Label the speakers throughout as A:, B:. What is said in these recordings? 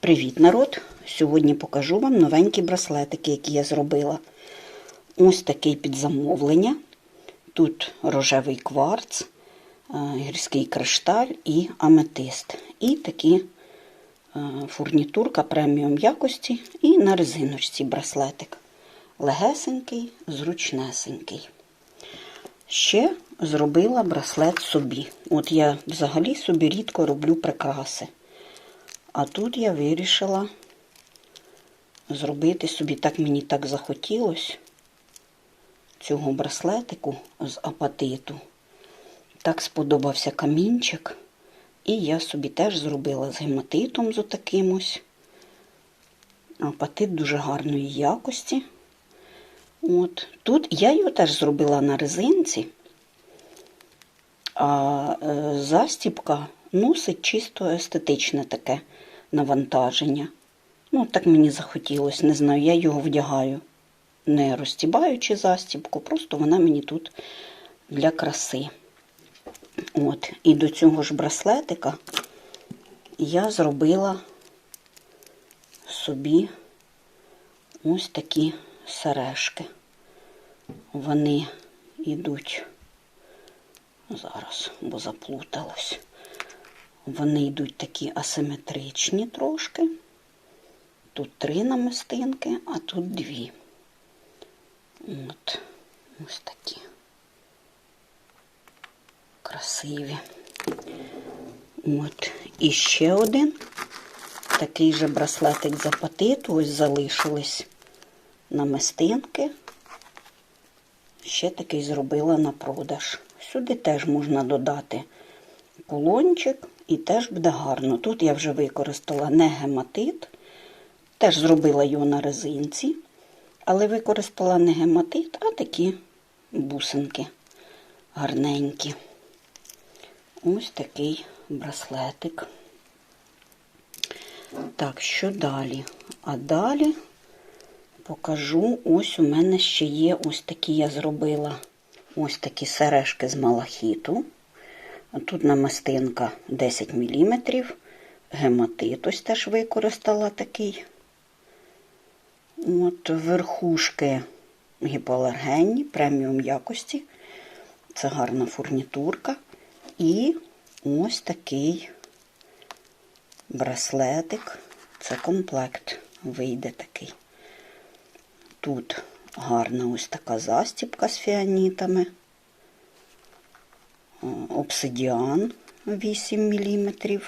A: Привіт, народ! Сьогодні покажу вам новенькі браслетики, які я зробила. Ось такий під замовлення. Тут рожевий кварц, е, гірський кришталь і аметист. І такі е, фурнітурка преміум якості і на резиночці браслетик. Легесенький, зручнесенький. Ще зробила браслет собі. От я взагалі собі рідко роблю прикраси. А тут я вирішила зробити собі, так мені так захотілося, цього браслетику з апатиту. Так сподобався камінчик. І я собі теж зробила з гематитом з отаким. Апатит дуже гарної якості. От. Тут я його теж зробила на резинці, а е, застіпка носить чисто естетичне таке навантаження. Ну, так мені захотілося, не знаю, я його вдягаю, не розтібаючи застібку, просто вона мені тут для краси. От. І до цього ж браслетика я зробила собі ось такі сережки. Вони йдуть зараз, бо заплуталось. Вони йдуть такі асиметричні трошки. Тут три намистинки, а тут дві. От, ось такі. Красиві. От. І ще один. Такий же браслетик з апатиту. Ось залишились намистинки. Ще такий зробила на продаж. Сюди теж можна додати кулончик і теж буде гарно. Тут я вже використала не гематит, теж зробила його на резинці, але використала не гематит, а такі бусинки гарненькі. Ось такий браслетик. Так, що далі? А далі покажу, ось у мене ще є ось такі я зробила ось такі сережки з малахіту. Тут намистинка 10 мм, гематит ось теж використала такий. От Верхушки гіпоалергенні, преміум якості. Це гарна фурнітурка. І ось такий браслетик. Це комплект вийде такий. Тут гарна ось така застіпка з фіанітами обсидіан 8 мм.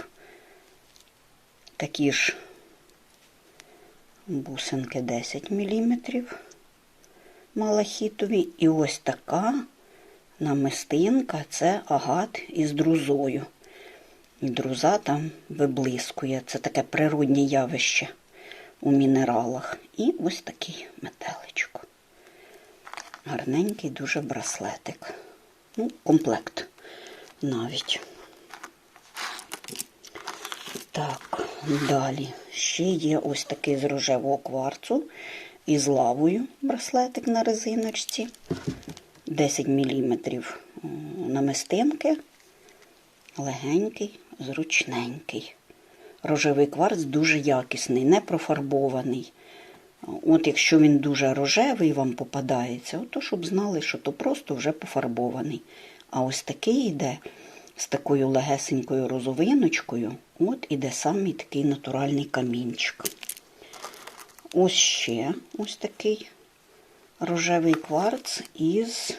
A: Такі ж бусинки 10 мм малахітові. І ось така намистинка це агат із друзою. І друза там виблискує. Це таке природнє явище у мінералах. І ось такий метеличок. Гарненький дуже браслетик. Ну, комплект навіть. Так, далі ще є ось такий з рожевого кварцу із лавою браслетик на резиночці. 10 мм намистинки, легенький, зручненький. Рожевий кварц дуже якісний, не профарбований. От якщо він дуже рожевий вам попадається, то щоб знали, що то просто вже пофарбований. А ось такий йде з такою легесенькою розовиночкою, от іде самий такий натуральний камінчик. Ось ще ось такий рожевий кварц із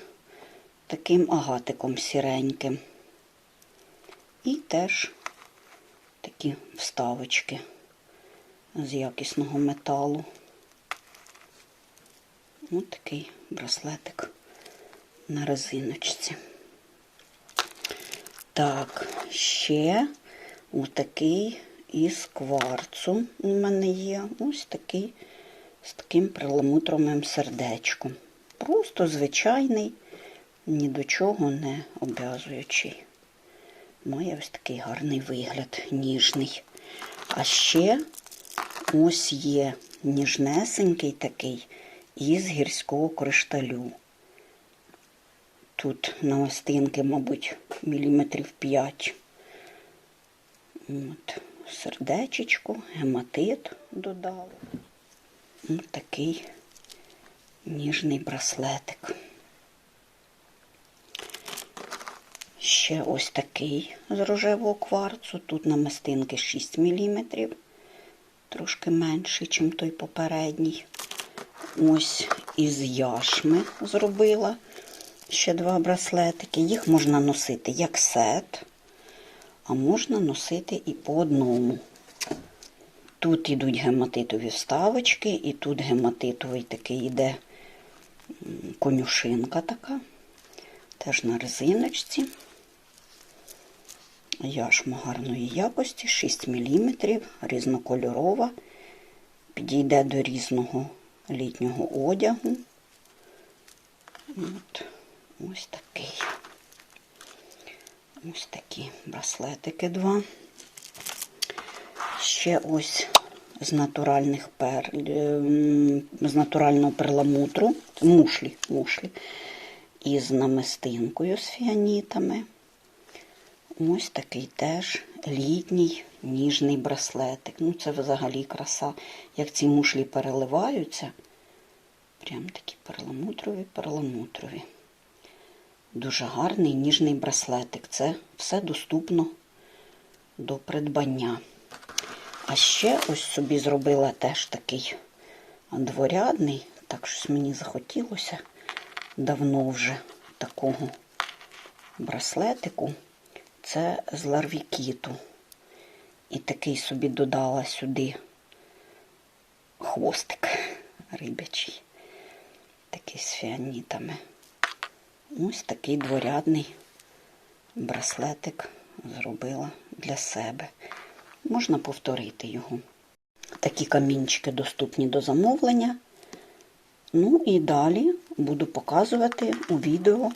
A: таким агатиком сіреньким. І теж такі вставочки з якісного металу. Ось такий браслетик на резиночці. Так, ще отакий із кварцу у мене є. Ось такий з таким перламутровим сердечком. Просто звичайний, ні до чого не обв'язуючий. Має ось такий гарний вигляд, ніжний. А ще ось є ніжнесенький такий із гірського кришталю. Тут намистинки, мабуть, міліметрів 5. От. сердечечко, гематит додали. Ось такий ніжний браслетик. Ще ось такий з рожевого кварцу. Тут намистинки 6 мм, трошки менший, ніж той попередній. Ось із яшми зробила ще два браслетики. Їх можна носити як сет, а можна носити і по одному. Тут ідуть гематитові вставочки, і тут гематитовий такий іде конюшинка така, теж на резиночці. Яшма гарної якості, 6 мм, різнокольорова, підійде до різного літнього одягу. От, ось такий. Ось такі браслетики два. Ще ось з натуральних пер... ем, з натурального перламутру, мушлі, мушлі, із намистинкою з фіанітами. Ось такий теж літній ніжний браслетик. Ну, це взагалі краса. Як ці мушлі переливаються. Прям такі перламутрові, перламутрові. Дуже гарний ніжний браслетик. Це все доступно до придбання. А ще ось собі зробила теж такий дворядний. Так щось мені захотілося давно вже такого браслетику. Це з ларвікіту. І такий собі додала сюди хвостик рибячий. Такий з фіанітами. Ось такий дворядний браслетик зробила для себе. Можна повторити його. Такі камінчики доступні до замовлення. Ну і далі буду показувати у відео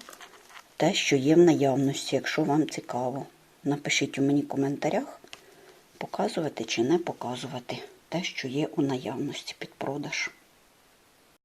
A: те, що є в наявності, якщо вам цікаво. Напишіть у мені в коментарях, показувати чи не показувати те, що є у наявності під продаж.